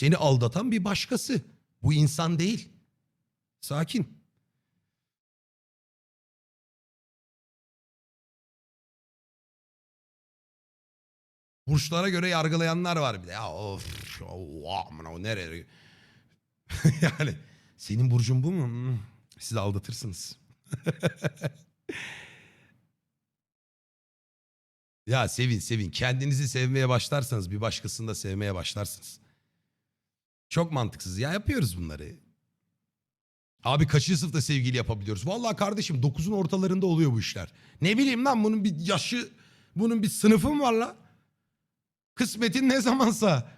Seni aldatan bir başkası. Bu insan değil. Sakin. Burçlara göre yargılayanlar var bir de. Ya of, aman o nereye? yani senin burcun bu mu? Hmm, Siz aldatırsınız. ya sevin sevin. Kendinizi sevmeye başlarsanız bir başkasını da sevmeye başlarsınız. Çok mantıksız. Ya yapıyoruz bunları. Abi kaçıncı sınıfta sevgili yapabiliyoruz? Vallahi kardeşim 9'un ortalarında oluyor bu işler. Ne bileyim lan bunun bir yaşı, bunun bir sınıfı mı var lan? Kısmetin ne zamansa.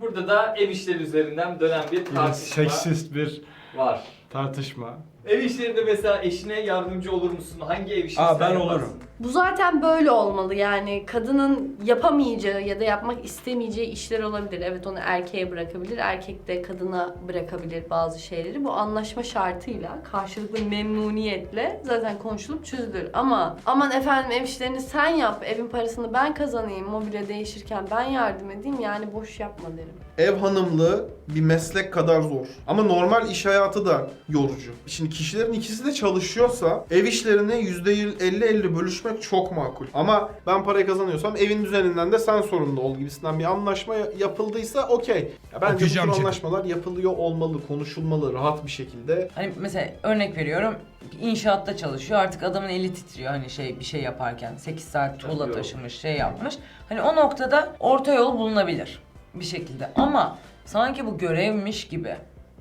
Burada da ev işleri üzerinden dönen bir tartışma seksist bir var. tartışma. Ev işlerinde mesela eşine yardımcı olur musun? Hangi ev işini Aa, sen ben yaparsın? olurum. Bu zaten böyle olmalı yani kadının yapamayacağı ya da yapmak istemeyeceği işler olabilir. Evet onu erkeğe bırakabilir, erkek de kadına bırakabilir bazı şeyleri. Bu anlaşma şartıyla, karşılıklı memnuniyetle zaten konuşulup çözülür. Ama aman efendim ev işlerini sen yap, evin parasını ben kazanayım, mobilya değişirken ben yardım edeyim yani boş yapma derim. Ev hanımlığı bir meslek kadar zor. Ama normal iş hayatı da yorucu. Şimdi kişilerin ikisi de çalışıyorsa ev işlerini %50-50 bölüşmek çok makul. Ama ben parayı kazanıyorsam evin düzeninden de sen sorumlu ol gibisinden bir anlaşma ya- yapıldıysa okey. Ya Bence bu tür Okuyacağım anlaşmalar yapılıyor olmalı, konuşulmalı rahat bir şekilde. Hani mesela örnek veriyorum inşaatta çalışıyor artık adamın eli titriyor hani şey bir şey yaparken 8 saat tuğla taşımış şey yapmış. Hani o noktada orta yol bulunabilir bir şekilde ama sanki bu görevmiş gibi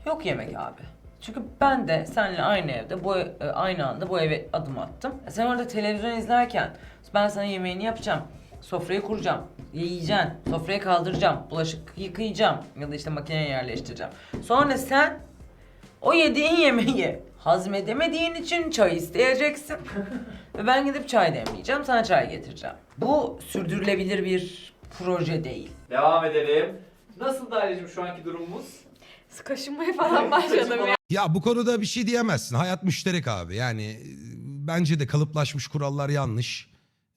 yok yemek abi. Çünkü ben de seninle aynı evde bu e, aynı anda bu eve adım attım. E Sen orada televizyon izlerken ben sana yemeğini yapacağım. Sofrayı kuracağım, yiyeceksin, sofrayı kaldıracağım, bulaşık yıkayacağım ya da işte makineye yerleştireceğim. Sonra sen o yediğin yemeği hazmedemediğin için çay isteyeceksin. Ve ben gidip çay demleyeceğim, sana çay getireceğim. Bu sürdürülebilir bir proje değil. Devam edelim. Nasıl Daireciğim şu anki durumumuz? Kaşınmaya falan başladım ya. Ya bu konuda bir şey diyemezsin. Hayat müşterek abi. Yani e, bence de kalıplaşmış kurallar yanlış.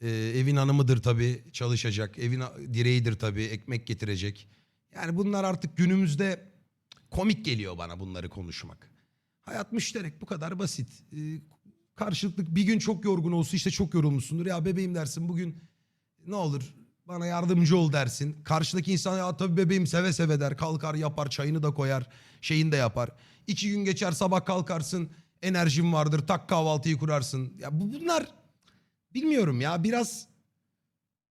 Ee, evin hanımıdır tabii çalışacak. Evin direğidir tabii ekmek getirecek. Yani bunlar artık günümüzde komik geliyor bana bunları konuşmak. Hayat müşterek bu kadar basit. Ee, karşılıklı bir gün çok yorgun olsun işte çok yorulmuşsundur. Ya bebeğim dersin bugün ne olur bana yardımcı ol dersin. Karşıdaki insan ya tabii bebeğim seve seve der. Kalkar yapar çayını da koyar şeyini de yapar. İki gün geçer sabah kalkarsın enerjin vardır tak kahvaltıyı kurarsın. Ya bu bunlar bilmiyorum ya biraz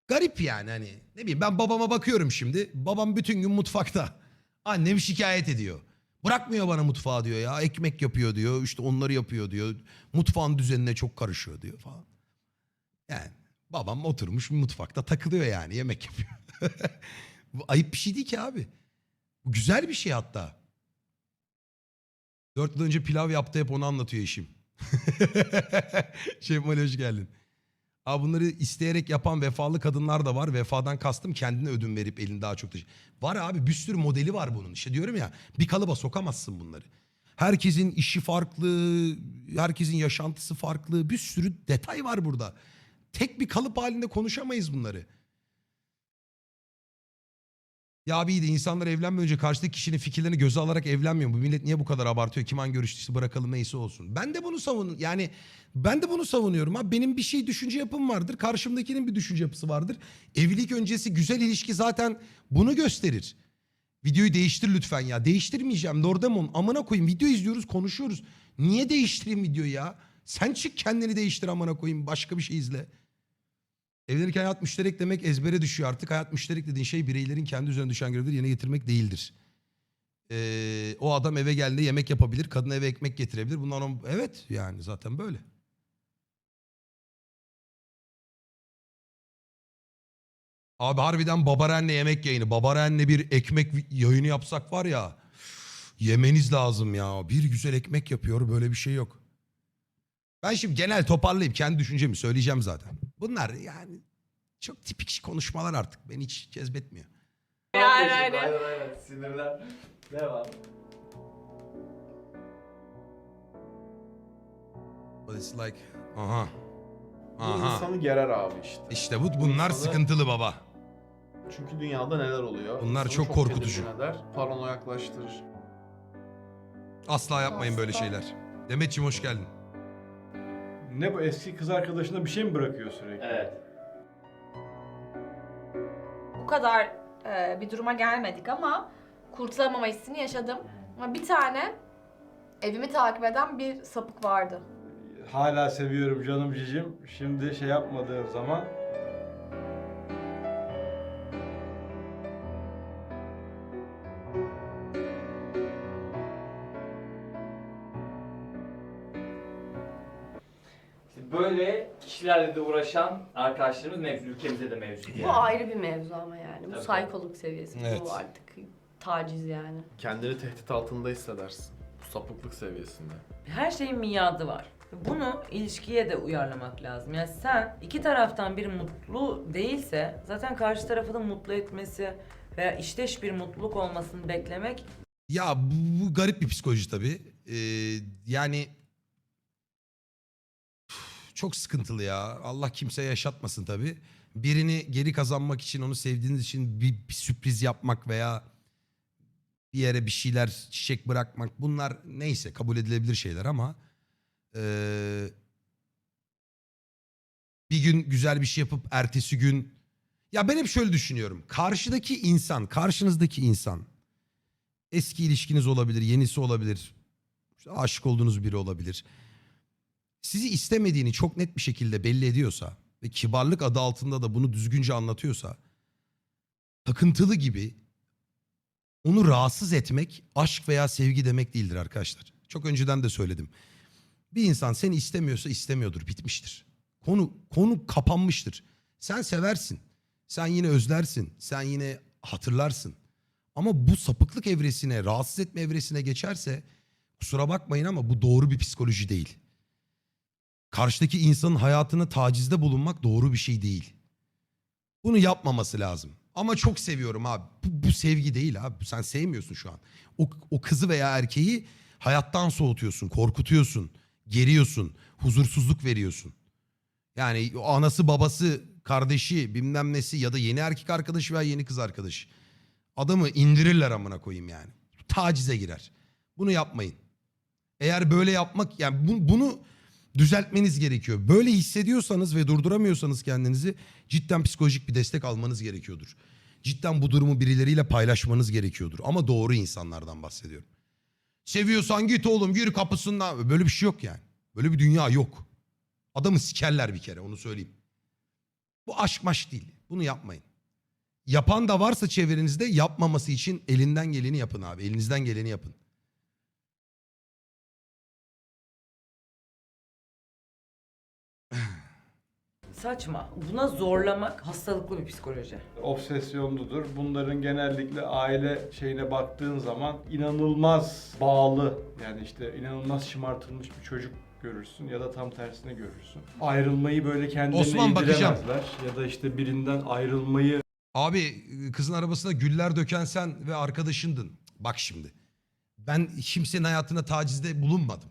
garip yani hani ne bileyim ben babama bakıyorum şimdi. Babam bütün gün mutfakta. Annem şikayet ediyor. Bırakmıyor bana mutfağı diyor ya. Ekmek yapıyor diyor. işte onları yapıyor diyor. Mutfağın düzenine çok karışıyor diyor falan. Yani babam oturmuş mutfakta takılıyor yani yemek yapıyor. Bu ayıp bir şey değil ki abi. Bu güzel bir şey hatta. Dört yıl önce pilav yaptı hep onu anlatıyor eşim. Şevmal hoş geldin. Abi bunları isteyerek yapan vefalı kadınlar da var. Vefadan kastım kendine ödün verip elini daha çok taşı. Var abi bir sürü modeli var bunun. İşte diyorum ya bir kalıba sokamazsın bunları. Herkesin işi farklı, herkesin yaşantısı farklı. Bir sürü detay var burada. Tek bir kalıp halinde konuşamayız bunları. Ya abi de insanlar evlenmeden önce karşıdaki kişinin fikirlerini göze alarak evlenmiyor. Bu millet niye bu kadar abartıyor? Kim hangi görüştüyse bırakalım neyse olsun. Ben de bunu savun yani ben de bunu savunuyorum. Abi benim bir şey düşünce yapım vardır. Karşımdakinin bir düşünce yapısı vardır. Evlilik öncesi güzel ilişki zaten bunu gösterir. Videoyu değiştir lütfen ya. Değiştirmeyeceğim. Lordemon amına koyayım. Video izliyoruz konuşuyoruz. Niye değiştireyim videoyu ya? Sen çık kendini değiştir amına koyayım. Başka bir şey izle. Evlenirken hayat müşterek demek ezbere düşüyor artık. Hayat müşterek dediğin şey bireylerin kendi üzerine düşen görevleri yerine getirmek değildir. Ee, o adam eve geldiğinde yemek yapabilir. Kadın eve ekmek getirebilir. Bunlar on... Evet yani zaten böyle. Abi harbiden Babaren'le yemek yayını. Babaren'le bir ekmek yayını yapsak var ya. Yemeniz lazım ya. Bir güzel ekmek yapıyor. Böyle bir şey yok. Ben şimdi genel toparlayıp kendi düşüncemi söyleyeceğim zaten. Bunlar yani çok tipik konuşmalar artık. Beni hiç cezbetmiyor. Yani, Aynen aynen. aynen. Sinirler. Devam. But it's like aha. Bu Aha. insanı gerer abi işte. İşte bu bunlar İnsanı- sıkıntılı baba. Çünkü dünyada neler oluyor. Bunlar İnsanı çok korkutucu. tedirgin Eder, paranoyaklaştırır. Asla yapmayın böyle Asla. şeyler. Demetciğim hoş geldin. Ne bu eski kız arkadaşına bir şey mi bırakıyor sürekli? Evet. Bu kadar e, bir duruma gelmedik ama kurtulamama hissini yaşadım. Ama bir tane evimi takip eden bir sapık vardı. Hala seviyorum canım cicim. Şimdi şey yapmadığın zaman böyle kişilerle de uğraşan arkadaşlarımız mevcut. Ülkemizde de mevcut. Bu yani. ayrı bir mevzu ama yani. Bu Tabii. saykoluk seviyesi. Evet. Bu artık taciz yani. Kendini tehdit altında hissedersin. Bu sapıklık seviyesinde. Her şeyin miadı var. Bunu ilişkiye de uyarlamak lazım. Yani sen iki taraftan bir mutlu değilse zaten karşı tarafı da mutlu etmesi veya işteş bir mutluluk olmasını beklemek Ya bu, bu garip bir psikoloji tabii. Ee, yani çok sıkıntılı ya. Allah kimseye yaşatmasın tabii. Birini geri kazanmak için, onu sevdiğiniz için bir, bir sürpriz yapmak veya bir yere bir şeyler, çiçek bırakmak bunlar neyse kabul edilebilir şeyler ama ee, bir gün güzel bir şey yapıp ertesi gün ya ben hep şöyle düşünüyorum. Karşıdaki insan, karşınızdaki insan eski ilişkiniz olabilir, yenisi olabilir. işte aşık olduğunuz biri olabilir. Sizi istemediğini çok net bir şekilde belli ediyorsa ve kibarlık adı altında da bunu düzgünce anlatıyorsa takıntılı gibi onu rahatsız etmek aşk veya sevgi demek değildir arkadaşlar. Çok önceden de söyledim. Bir insan seni istemiyorsa istemiyordur, bitmiştir. Konu konu kapanmıştır. Sen seversin. Sen yine özlersin. Sen yine hatırlarsın. Ama bu sapıklık evresine, rahatsız etme evresine geçerse kusura bakmayın ama bu doğru bir psikoloji değil. Karşıdaki insanın hayatını tacizde bulunmak doğru bir şey değil. Bunu yapmaması lazım. Ama çok seviyorum abi. Bu, bu sevgi değil abi. Sen sevmiyorsun şu an. O, o kızı veya erkeği hayattan soğutuyorsun, korkutuyorsun, geriyorsun, huzursuzluk veriyorsun. Yani anası, babası, kardeşi, bilmem nesi ya da yeni erkek arkadaşı veya yeni kız arkadaşı. Adamı indirirler amına koyayım yani. Tacize girer. Bunu yapmayın. Eğer böyle yapmak yani bu- bunu düzeltmeniz gerekiyor. Böyle hissediyorsanız ve durduramıyorsanız kendinizi cidden psikolojik bir destek almanız gerekiyordur. Cidden bu durumu birileriyle paylaşmanız gerekiyordur. Ama doğru insanlardan bahsediyorum. Seviyorsan git oğlum gir kapısından. Böyle bir şey yok yani. Böyle bir dünya yok. Adamı sikerler bir kere onu söyleyeyim. Bu aşk maş değil. Bunu yapmayın. Yapan da varsa çevrenizde yapmaması için elinden geleni yapın abi. Elinizden geleni yapın. Saçma. Buna zorlamak hastalıklı bir psikoloji. obsesyonludur. Bunların genellikle aile şeyine baktığın zaman inanılmaz bağlı yani işte inanılmaz şımartılmış bir çocuk görürsün ya da tam tersini görürsün. Ayrılmayı böyle kendilerine Osman, bakacağım. yediremezler ya da işte birinden ayrılmayı Abi kızın arabasına güller döken sen ve arkadaşındın. Bak şimdi. Ben kimsenin hayatına tacizde bulunmadım.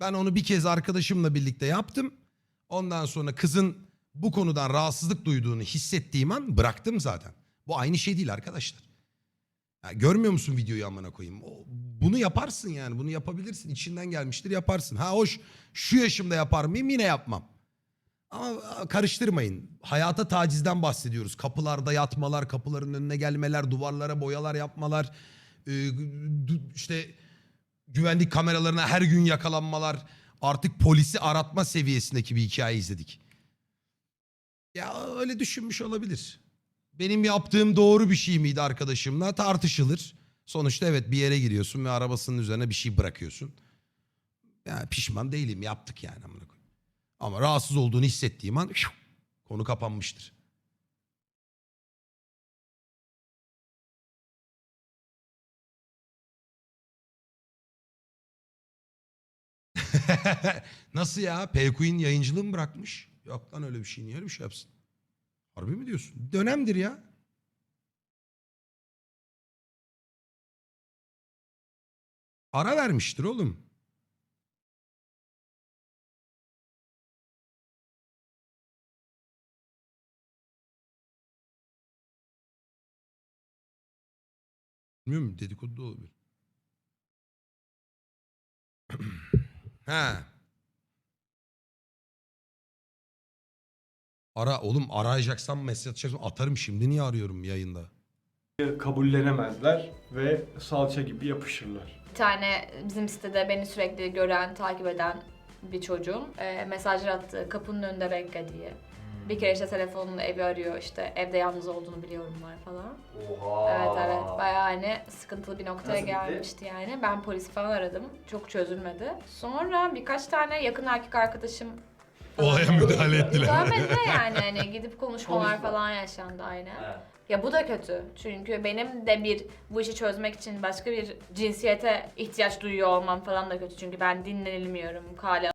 Ben onu bir kez arkadaşımla birlikte yaptım. Ondan sonra kızın bu konudan rahatsızlık duyduğunu hissettiğim an bıraktım zaten. Bu aynı şey değil arkadaşlar. Ya görmüyor musun videoyu amına koyayım? Bunu yaparsın yani. Bunu yapabilirsin. İçinden gelmiştir yaparsın. Ha hoş şu yaşımda yapar mıyım? Yine yapmam. Ama karıştırmayın. Hayata tacizden bahsediyoruz. Kapılarda yatmalar, kapıların önüne gelmeler, duvarlara boyalar yapmalar, e, işte güvenlik kameralarına her gün yakalanmalar. Artık polisi aratma seviyesindeki bir hikaye izledik. Ya öyle düşünmüş olabilir. Benim yaptığım doğru bir şey miydi arkadaşımla tartışılır. Sonuçta evet bir yere giriyorsun ve arabasının üzerine bir şey bırakıyorsun. Ya pişman değilim yaptık yani amına. Ama rahatsız olduğunu hissettiğim an konu kapanmıştır. Nasıl ya? Payqueen yayıncılığı mı bırakmış? Yok lan öyle bir şey. Niye öyle bir şey yapsın? Harbi mi diyorsun? Dönemdir ya. Ara vermiştir oğlum. Bilmiyorum dedikodu da olabilir. ha. Ara oğlum arayacaksam mesaj atacaksam atarım şimdi niye arıyorum yayında? kabullenemezler ve salça gibi yapışırlar. Bir tane bizim sitede beni sürekli gören, takip eden bir çocuğum e, mesajlar attı kapının önünde bekle diye. Bir kere işte telefonunu evi arıyor işte evde yalnız olduğunu biliyorum var falan. Oha. Evet evet bayağı hani sıkıntılı bir noktaya Nasıl bitti? gelmişti yani. Ben polisi falan aradım. Çok çözülmedi. Sonra birkaç tane yakın erkek arkadaşım Olaya müdahale ettiler. Görmedi de yani hani gidip konuşmalar Konuşma. falan yaşandı aynen. Evet. Ya bu da kötü. Çünkü benim de bir bu işi çözmek için başka bir cinsiyete ihtiyaç duyuyor olmam falan da kötü. Çünkü ben dinlenilmiyorum, kale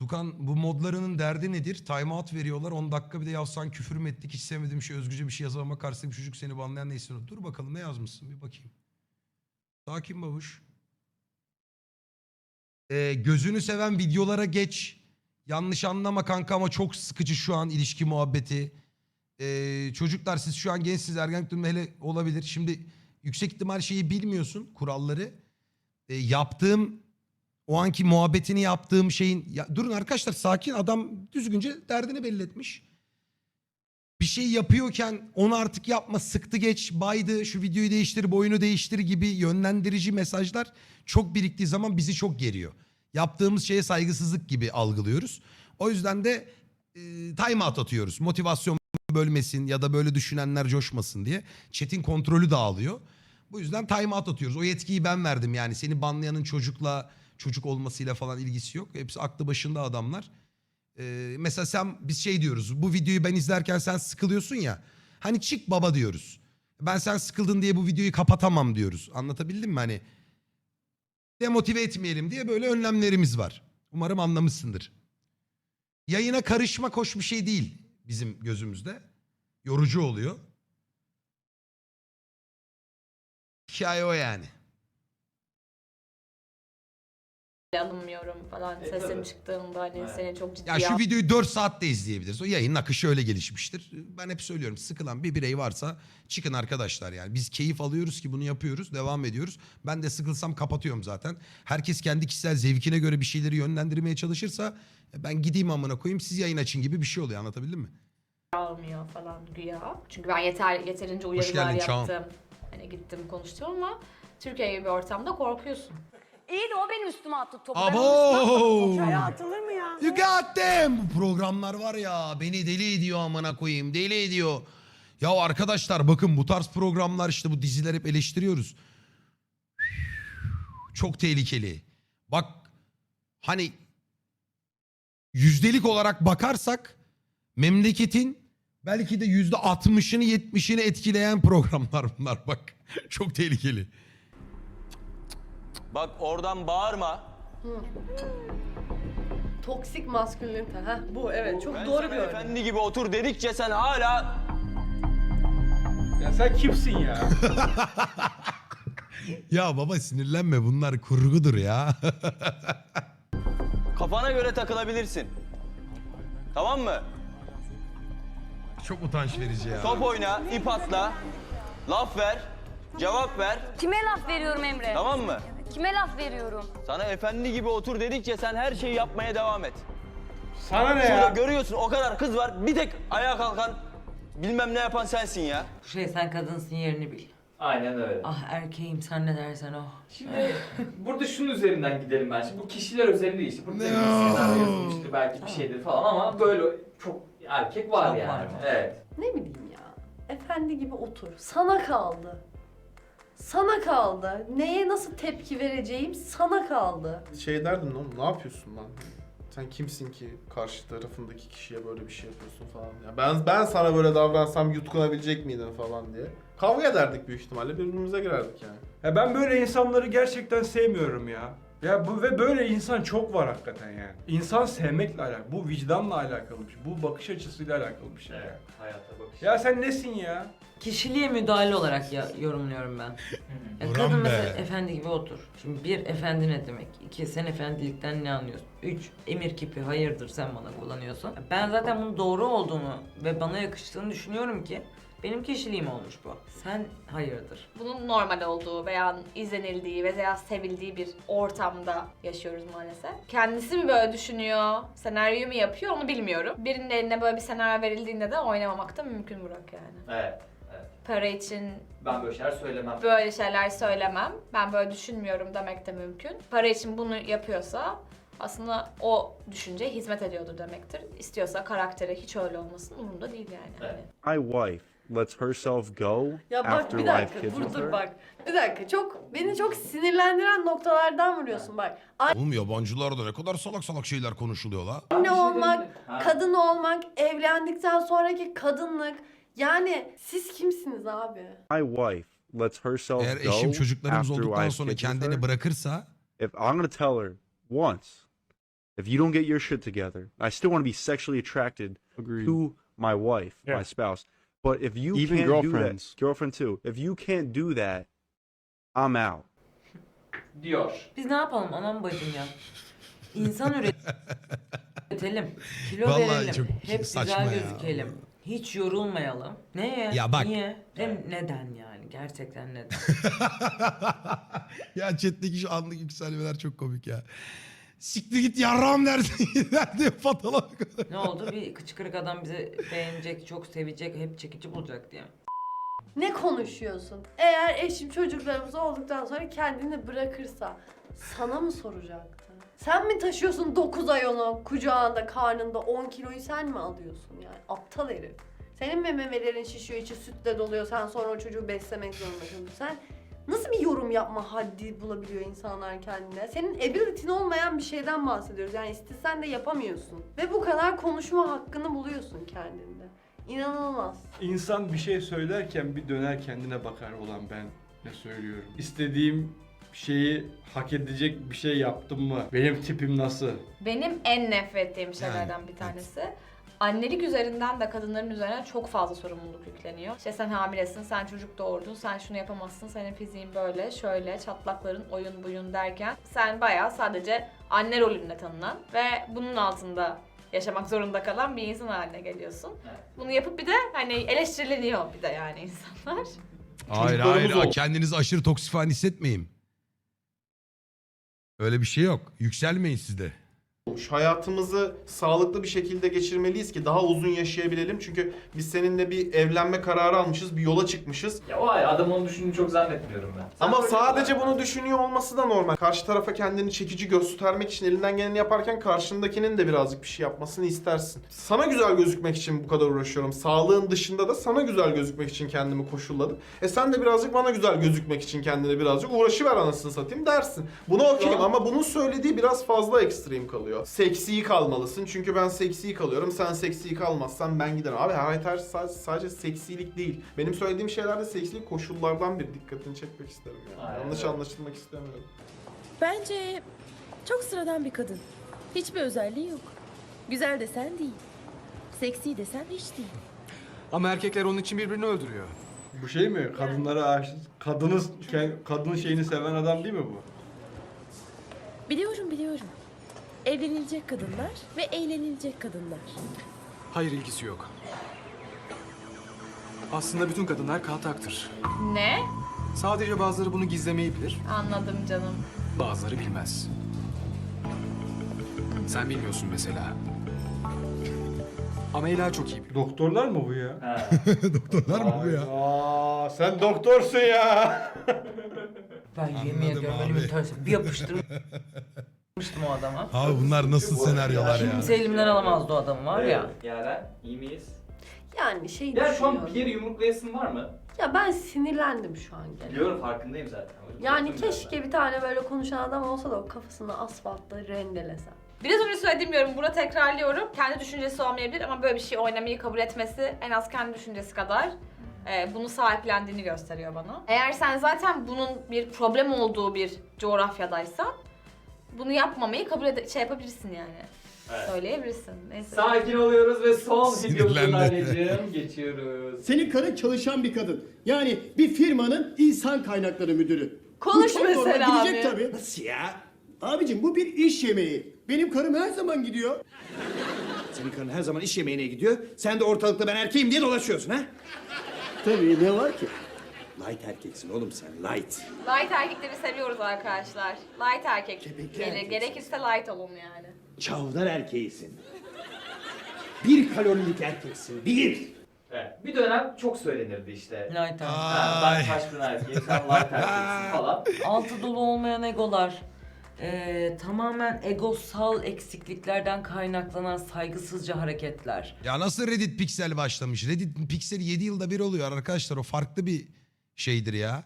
Dukan bu modlarının derdi nedir? Time out veriyorlar 10 dakika bir de yazsan küfür mü ettik hiç sevmediğim şey özgürce bir şey yazamama karşı bir çocuk seni banlayan ne istiyor? Dur bakalım ne yazmışsın bir bakayım. Sakin babuş. Ee, gözünü seven videolara geç. Yanlış anlama kanka ama çok sıkıcı şu an ilişki muhabbeti. Ee, çocuklar siz şu an gençsiniz ergenlik dönemi hele olabilir. Şimdi yüksek ihtimal şeyi bilmiyorsun kuralları. Ee, yaptığım o anki muhabbetini yaptığım şeyin ya durun arkadaşlar sakin adam düzgünce derdini belli etmiş. Bir şey yapıyorken onu artık yapma sıktı geç baydı şu videoyu değiştir boyunu değiştir gibi yönlendirici mesajlar çok biriktiği zaman bizi çok geriyor. Yaptığımız şeye saygısızlık gibi algılıyoruz. O yüzden de e, time out atıyoruz. Motivasyon bölmesin ya da böyle düşünenler coşmasın diye. Chat'in kontrolü dağılıyor. Bu yüzden time out atıyoruz. O yetkiyi ben verdim yani. Seni banlayanın çocukla çocuk olmasıyla falan ilgisi yok. Hepsi aklı başında adamlar. Ee, mesela sen biz şey diyoruz. Bu videoyu ben izlerken sen sıkılıyorsun ya. Hani çık baba diyoruz. Ben sen sıkıldın diye bu videoyu kapatamam diyoruz. Anlatabildim mi? Hani demotive etmeyelim diye böyle önlemlerimiz var. Umarım anlamışsındır. Yayına karışmak hoş bir şey değil bizim gözümüzde. Yorucu oluyor. Hikaye o yani. Alınmıyorum falan E, sesim tabii. çıktığında hani Evet. seni çok ciddiye Ya şu videoyu 4 saatte izleyebiliriz. O yayının akışı öyle gelişmiştir. Ben hep söylüyorum sıkılan bir birey varsa çıkın arkadaşlar yani. Biz keyif alıyoruz ki bunu yapıyoruz, devam ediyoruz. Ben de sıkılsam kapatıyorum zaten. Herkes kendi kişisel zevkine göre bir şeyleri yönlendirmeye çalışırsa e, ben gideyim amına koyayım siz yayın açın gibi bir şey oluyor anlatabildim mi? almıyor falan güya. Çünkü ben yeter yeterince uyarılar geldin yaptım. Hani gittim konuştum ama Türkiye gibi bir ortamda korkuyorsun. İyi de o benim üstüme attı topu. Abo! Şuraya atılır mı ya? You got them! Bu programlar var ya beni deli ediyor amına koyayım deli ediyor. Ya arkadaşlar bakın bu tarz programlar işte bu diziler hep eleştiriyoruz. Çok tehlikeli. Bak hani yüzdelik olarak bakarsak memleketin belki de yüzde altmışını yetmişini etkileyen programlar bunlar bak. Çok tehlikeli. Bak oradan bağırma. Toksik maskülinite. Ha bu evet çok Ben doğru sana bir örnek. efendi gibi otur dedikçe sen hala Ya sen kimsin ya? Ya baba sinirlenme bunlar kurgudur ya. kafana göre takılabilirsin. Tamam mı? Çok utanç verici ya. Top oyna, ip atla, laf ver, cevap ver. Kime laf veriyorum Emre? Tamam mı? Kime laf veriyorum? Sana efendi gibi otur dedikçe sen her şeyi yapmaya devam et. Sana ne Şurada ya? görüyorsun o kadar kız var bir tek ayağa kalkan bilmem ne yapan sensin ya. Şey sen kadınsın yerini bil. Aynen öyle. Ah erkeğim sen ne dersen o. Şimdi burada şunun üzerinden gidelim ben. Şimdi bu kişiler özelinde işte. Burada No. bir senaryo yazılmıştır belki bir şeydir falan ama böyle çok erkek var Çok yani. var. Evet. Ne bileyim ya. Efendi gibi otur. Sana kaldı. Sana kaldı. Neye nasıl tepki vereceğim sana kaldı. Şey derdim oğlum ne yapıyorsun lan? Sen kimsin ki karşı tarafındaki kişiye böyle bir şey yapıyorsun falan. Ya ben ben sana böyle davransam yutkunabilecek miydin falan diye. Kavga ederdik büyük ihtimalle birbirimize girerdik yani. Ya ben böyle insanları gerçekten sevmiyorum ya. Ya bu ve böyle insan çok var hakikaten yani. İnsan sevmekle alakalı, bu vicdanla alakalı bir şey, bu bakış açısıyla alakalı bir şey Evet. yani. Hayata bakış. Ya sen nesin ya? Kişiliğe müdahale olarak ya, yorumluyorum ben. Ya kadın be. mesela efendi gibi otur. Şimdi bir efendi ne demek? İki sen efendilikten ne anlıyorsun? Üç emir kipi hayırdır sen bana kullanıyorsun. Ben zaten bunun doğru olduğunu ve bana yakıştığını düşünüyorum ki Benim kişiliğim olmuş bu. Sen hayırdır? Bunun normal olduğu veya izlenildiği veya sevildiği bir ortamda yaşıyoruz maalesef. Kendisi mi böyle düşünüyor, senaryoyu mu yapıyor onu bilmiyorum. Birinin eline böyle bir senaryo verildiğinde de oynamamak da mümkün Burak yani. Evet. evet. Para için Ben böyle şeyler söylemem. böyle şeyler söylemem, ben böyle düşünmüyorum demek de mümkün. Para için bunu yapıyorsa aslında o düşünceye hizmet ediyordur demektir. İstiyorsa karakteri hiç öyle olmasın umurumda değil yani. Evet. Hani My wife lets herself go Ya bak after bir have dakika kids dur with dur her. bak. Bir dakika çok beni çok sinirlendiren noktalardan vuruyorsun bak. Oğlum yabancılarda ne kadar salak salak şeyler konuşuluyor la. Anne olmak, kadın olmak, evlendikten sonraki kadınlık. Yani siz kimsiniz abi? My wife lets herself Eğer go eşim çocuklarımız after I olduktan sonra kids with kendini her. bırakırsa If I'm gonna tell her once, if you don't get your shit together, I still want to be sexually attracted to my wife, Yeah. my spouse. But if you Even can't do girlfriends. that, girlfriend too. If you can't do that, I'm out. Diyor. Biz ne yapalım anam bacım ya? İnsan üretelim. Kilo Vallahi verelim. çok Hep saçma güzel ya. gözükelim. Hiç yorulmayalım. Neye? Ya bak- Niye? Hem neden yani? Gerçekten neden? ya chat'teki şu anlık yükselmeler çok komik ya. Siktir git yarram dersin. Derdi patala. ne oldu? Bir kıçkırık adam bizi beğenecek, çok sevecek, hep çekici bulacak diye. Ne konuşuyorsun? Eğer eşim çocuklarımız olduktan sonra kendini bırakırsa sana mı soracaktı? Sen mi taşıyorsun 9 ay onu kucağında, karnında 10 kiloyu sen mi alıyorsun yani? Aptal herif. Senin mi memelerin şişiyor, içi sütle doluyor, sen sonra o çocuğu beslemek zorundasın. Sen nasıl bir yorum yapma haddi bulabiliyor insanlar kendine? Senin ability'in olmayan bir şeyden bahsediyoruz. Yani istesen de yapamıyorsun. Ve bu kadar konuşma hakkını buluyorsun kendinde. İnanılmaz. İnsan bir şey söylerken bir döner kendine bakar olan ben ne söylüyorum. İstediğim şeyi hak edecek bir şey yaptım mı? Benim tipim nasıl? Benim en nefret ettiğim şeylerden bir tanesi. Annelik üzerinden de kadınların üzerine çok fazla sorumluluk yükleniyor. İşte sen hamilesin, sen çocuk doğurdun, sen şunu yapamazsın, senin fiziğin böyle, şöyle, çatlakların oyun buyun derken sen bayağı sadece anne rolünde tanınan ve bunun altında yaşamak zorunda kalan bir insan haline geliyorsun. Evet. Bunu yapıp bir de hani eleştirileniyor bir de yani insanlar. Hayır Çocuklarımız hayır ol- kendinizi aşırı toksik falan hissetmeyin. Öyle bir şey yok. Yükselmeyin siz de. Olmuş. Hayatımızı sağlıklı bir şekilde geçirmeliyiz ki daha uzun yaşayabilelim. Çünkü biz seninle bir evlenme kararı almışız, bir yola çıkmışız. Ya o ay adam onu düşündüğünü çok zannetmiyorum ben. Sen Ama böyle sadece bunu düşünüyor olması da normal. Karşı tarafa kendini çekici göstermek için elinden geleni yaparken karşındakinin de birazcık bir şey yapmasını istersin. Sana güzel gözükmek için bu kadar uğraşıyorum. Sağlığın dışında da sana güzel gözükmek için kendimi koşulladım. E sen de birazcık bana güzel gözükmek için kendine birazcık uğraşıver anasını satayım dersin. Buna okeyim ama bunun söylediği biraz fazla ekstrem kalıyor. Seksi kalmalısın çünkü ben seksi kalıyorum. Sen seksi kalmazsan ben giderim. Abi hayat her sadece, sadece seksilik değil. Benim söylediğim şeyler de seksilik koşullardan bir dikkatini çekmek isterim yani. Aynen Yanlış anlaşılmak istemiyorum. Bence çok sıradan bir kadın. Hiçbir özelliği yok. Güzel desen değil. Seksi desen hiç değil. Ama erkekler onun için birbirini öldürüyor. Bu şey mi? Kadınlara aşık, kadını, kadının şeyini seven adam değil mi bu? Biliyorum biliyorum. Evlenilecek kadınlar ve eğlenilecek kadınlar. Hayır ilgisi yok. Aslında bütün kadınlar kaltaktır. Ne? Sadece bazıları bunu gizlemeyi bilir, Anladım canım. bazıları bilmez. Sen bilmiyorsun mesela. Ama Ela çok iyi. Doktorlar mı bu ya? Doktorlar mı bu ya? Aa, sen doktorsun ya. Ben yemin Anladım ediyorum abi. önümü tersi bir yapıştırmıştım o adama. Abi bunlar nasıl senaryolar ya? Kimse elimden alamazdı o adamı var ya. Yaren iyi miyiz? Yani şey Ya şu an düşünüyorum. bir yeri yumruklayasın var mı? Ya ben sinirlendim şu an gene. Biliyorum farkındayım zaten. Yani Korktum keşke bir tane böyle konuşan adam olsa da o kafasını asfaltla rendelesem. Biraz önce söylediğim yorum, burada tekrarlıyorum. Kendi düşüncesi olmayabilir ama böyle bir şey oynamayı kabul etmesi en az kendi düşüncesi kadar e, bunu sahiplendiğini gösteriyor bana. Eğer sen zaten bunun bir problem olduğu bir coğrafyadaysan bunu yapmamayı kabul ede şey yapabilirsin yani. Evet. Söyleyebilirsin. Neyse. Sakin oluyoruz ve son Sinirlendi. videomuzun anneciğim geçiyoruz. Senin karın çalışan bir kadın. Yani bir firmanın insan kaynakları müdürü. Konuş Bu çok normal, mesela Gidecek abi. tabii. Nasıl ya? Abicim bu bir iş yemeği. Benim karım her zaman gidiyor. Senin karın her zaman iş yemeğine gidiyor. Sen de ortalıkta ben erkeğim diye dolaşıyorsun ha? tabii ne var ki? Light erkeksin oğlum sen light. Light erkekleri seviyoruz arkadaşlar. Light erkek. Kepekli Gelir, erkeksin. gerekirse light olun yani. Çavdar erkeğisin. Bir kalorilik erkeksin. Bir. Evet. Bir dönem çok söylenirdi işte. Light erkek. Ha, ben taşkın erkeğim, sen light erkeksin falan. Altı dolu olmayan egolar, eee, tamamen egosal eksikliklerden kaynaklanan saygısızca hareketler. Ya nasıl Reddit Pixel başlamış? Reddit Pixel 7 yılda bir oluyor arkadaşlar. O farklı bir şeydir ya.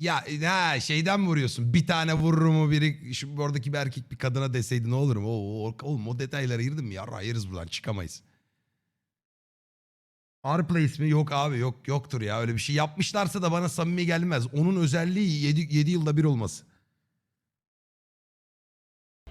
Ya ha, şeyden vuruyorsun? Bir tane vurur mu biri şu oradaki bir erkek bir kadına deseydi ne olur mu? O, o, oğlum o detaylara girdim? Ya ayırız buradan çıkamayız. Arplace mi? Yok abi yok yoktur ya öyle bir şey. Yapmışlarsa da bana samimi gelmez. Onun özelliği 7, 7 yılda bir olması.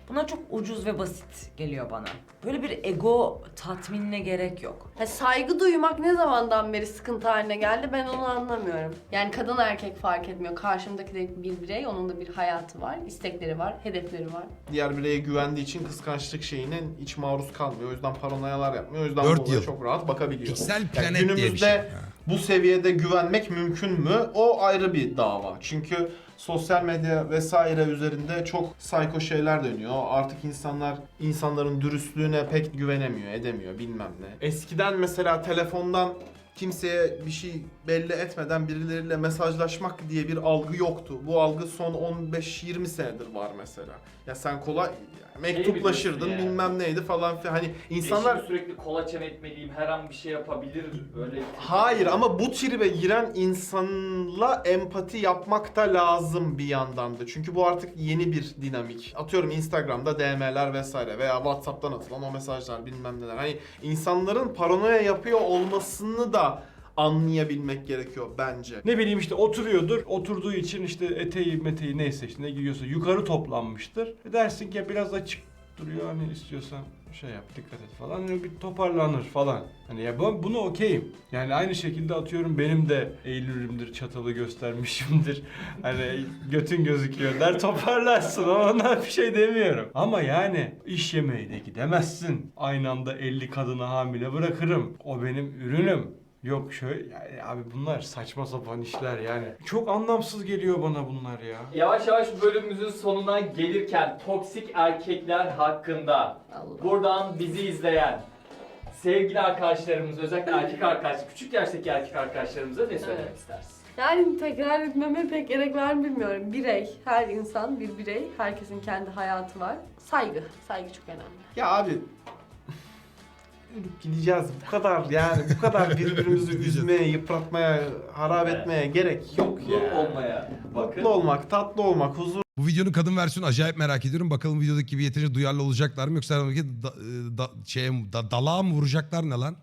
Buna çok ucuz ve basit geliyor bana. Böyle bir ego tatminine gerek yok. Ha, saygı duymak ne zamandan beri sıkıntı haline geldi ben onu anlamıyorum. Yani kadın erkek fark etmiyor. Karşımdaki de bir birey, onun da bir hayatı var, istekleri var, hedefleri var. Diğer bireye güvendiği için kıskançlık şeyine hiç maruz kalmıyor. O yüzden paranoyalar yapmıyor. O yüzden Dört bu olaya yıl. çok rahat bakabiliyor. Piksel Yani Planet diye bir günümüzde şey. Ha. bu seviyede güvenmek mümkün mü? O ayrı bir dava. Çünkü sosyal medya vesaire üzerinde çok sayko şeyler dönüyor. Artık insanlar insanların dürüstlüğüne pek güvenemiyor, edemiyor bilmem ne. Eskiden mesela telefondan kimseye bir şey belli etmeden birileriyle mesajlaşmak diye bir algı yoktu. Bu algı son 15-20 senedir var mesela. Ya sen kolay mektuplaşırdın biliyorsun yani. bilmem neydi falan filan. Hani insanlar Eşimi sürekli kolaçan etmeliyim, her an bir şey yapabilir. Öyle Hayır ama bu tribe giren insanla empati yapmak da lazım bir yandan da. Çünkü bu artık yeni bir dinamik. Atıyorum Instagram'da DM'ler vesaire veya WhatsApp'tan atılan o mesajlar bilmem neler. Hani insanların paranoya yapıyor olmasını da anlayabilmek gerekiyor bence. Ne bileyim işte oturuyordur. Oturduğu için işte eteği meteği neyse işte ne giyiyorsa yukarı toplanmıştır. E dersin ki biraz açık duruyor hani istiyorsan şey yap dikkat et falan hani bir toparlanır falan. Hani ya ben bunu okeyim. Yani aynı şekilde atıyorum benim de eğilürümdür çatalı göstermişimdir. Hani götün gözüküyor der toparlarsın ama ona bir şey demiyorum. Ama yani iş yemeğine gidemezsin. Aynı anda 50 kadını hamile bırakırım. O benim ürünüm. Yok şöyle yani abi bunlar saçma sapan işler yani. Çok anlamsız geliyor bana bunlar ya. Yavaş yavaş bölümümüzün sonuna gelirken toksik erkekler hakkında Allah. buradan bizi izleyen sevgili arkadaşlarımız özellikle erkek arkadaş, küçük yaştaki erkek arkadaşlarımıza ne söylemek Evet. istersin? Yani tekrar etmeme pek gerek var mı bilmiyorum. Birey, her insan bir birey. Herkesin kendi hayatı var. Saygı, saygı çok önemli. Ya abi ölüp gideceğiz bu kadar yani bu kadar birbirimizi üzmeye, yıpratmaya, harap etmeye gerek yok Mutlu ya. olmaya bakın. Mutlu olmak, tatlı olmak, huzur Bu videonun kadın versiyonu acayip merak ediyorum. Bakalım videodaki gibi yeterince duyarlı olacaklar mı yoksa aradaki da, da, şeye, da, dalağa mı vuracaklar ne lan?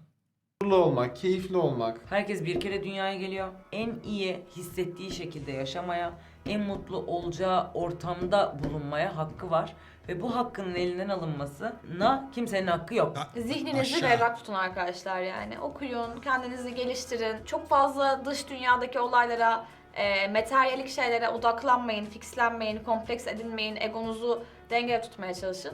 huzurlu olmak, keyifli olmak. Herkes bir kere dünyaya geliyor. En iyi hissettiği şekilde yaşamaya, en mutlu olacağı ortamda bulunmaya hakkı var. Ve bu hakkının elinden alınmasına kimsenin hakkı yok. Zihninizi Aşağı. berrak tutun arkadaşlar yani. Okuyun, kendinizi geliştirin. Çok fazla dış dünyadaki olaylara, e, materyalik şeylere odaklanmayın, fixlenmeyin, kompleks edinmeyin. Egonuzu dengede tutmaya çalışın.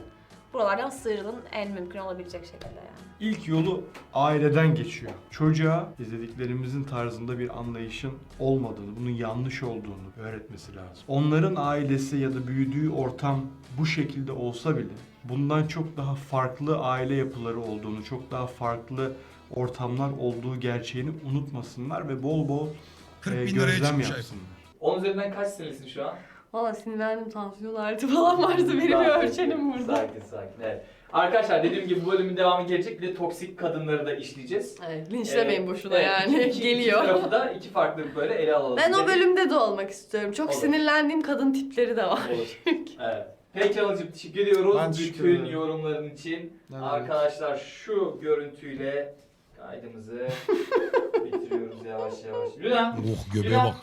Buralardan sıyrılın en mümkün olabilecek şekilde yani. İlk yolu aileden geçiyor. Çocuğa izlediklerimizin tarzında bir anlayışın olmadığını, bunun yanlış olduğunu öğretmesi lazım. Onların ailesi ya da büyüdüğü ortam bu şekilde olsa bile bundan çok daha farklı aile yapıları olduğunu, çok daha farklı ortamlar olduğu gerçeğini unutmasınlar ve bol bol 40 e, bin liraya gözlem çıkmış yapsınlar. 10 üzerinden kaç sinirlisin şu an? Valla sinirlendim, tansiyon artı falan varsa benim bir Sakin, ölçenim burada. Sakin sakin evet. Arkadaşlar dediğim gibi bu bölümün devamı gelecek. Bir de toksik kadınları da işleyeceğiz. Evet, linçlemeyin Ee, boşuna evet, yani. iki- iki- Geliyor. İki tarafı da iki farklı böyle ele alalım. Ben o dedik. bölümde de olmak istiyorum. Çok Olur. sinirlendiğim kadın tipleri de var. Olur. Evet. Peki Anılcım teşekkür ediyoruz Ben teşekkür bütün ederim. yorumların için. Demek. Arkadaşlar şu görüntüyle kaydımızı bitiriyoruz yavaş yavaş. Lüna Oh göbeğe Lüna, bak.